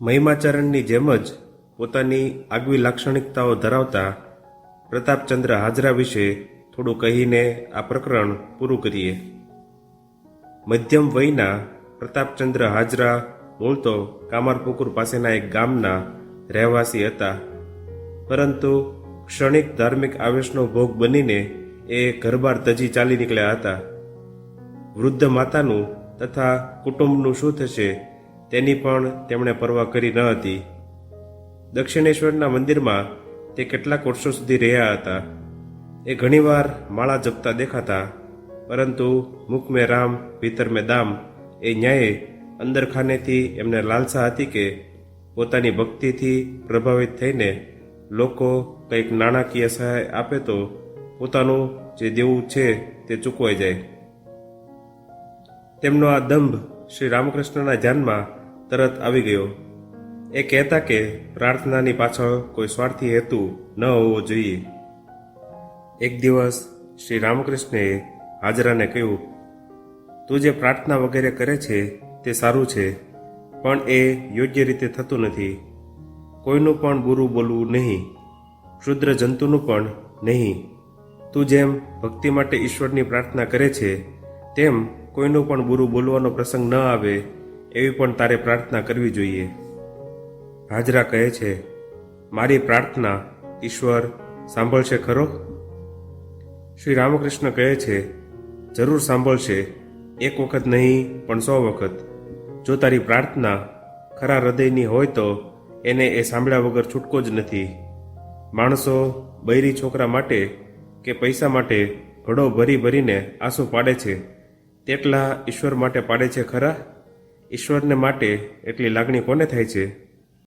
મહિમાચરણની જેમ જ પોતાની આગવી લાક્ષણિકતાઓ ધરાવતા પ્રતાપચંદ્ર હાજરા વિશે થોડું કહીને આ પ્રકરણ પૂરું કરીએ. મધ્યમ વયના પ્રતાપચંદ્ર હાજરા મૂળ તો કામારપુકુર પાસેના એક ગામના રહેવાસી હતા. પરંતુ ક્ષણિક ધાર્મિક આવેશનો ભોગ બનીને એ ઘરબાર તજી ચાલી નીકળ્યા હતા. વૃદ્ધ માતાનું તથા કુટુંબનું શું થશે તેની પણ તેમણે પરવા કરી ન હતી. દક્ષિણેશ્વરના મંદિરમાં તે કેટલાક વર્ષો સુધી રહ્યા હતા. એ ઘણીવાર માળા જપતા દેખાતા, પરંતુ મુખ મેં રામ ભીતર મેં દામ એ ન્યાયે અંદરખાનેથી એમને લાલસા હતી કે પોતાની ભક્તિથી પ્રભાવિત થઈને લોકો કંઈક નાણાકીય સહાય આપે તો પોતાનું જે દેવું છે તે ચૂકવાઈ જાય. તેમનો આ દંભ શ્રી રામકૃષ્ણના ધ્યાનમાં તરત આવી ગયો. એ કહેતા કે પ્રાર્થનાની પાછળ કોઈ સ્વાર્થી હેતુ ન હોવો જોઈએ. એક દિવસ શ્રી રામકૃષ્ણએ હાજરાને કહ્યું, તું જે પ્રાર્થના વગેરે કરે છે તે સારું છે, પણ એ યોગ્ય રીતે થતું નથી. કોઈનું પણ બુરું બોલવું નહીં, ક્ષુદ્ર જંતુનું પણ નહીં. તું જેમ ભક્તિ માટે ઈશ્વરની પ્રાર્થના કરે છે, તેમ કોઈનું પણ બુરું બોલવાનો પ્રસંગ ન આવે એવી પણ તારે પ્રાર્થના કરવી જોઈએ. હાજરા કહે છે, મારી પ્રાર્થના ઈશ્વર સાંભળશે ખરો? શ્રી રામકૃષ્ણ કહે છે, જરૂર સાંભળશે, એક વખત નહીં, પણ સો વખત. જો તારી પ્રાર્થના ખરા હૃદયની હોય તો એને એ સાંભળ્યા વગર છૂટકો જ નથી. માણસો બૈરી છોકરા માટે કે પૈસા માટે ઘડો ભરી ભરીને આંસુ પાડે છે. તેટલા ઈશ્વર માટે પાડે છે ખરા? ઈશ્વરને માટે એટલી લાગણી કોને થાય છે?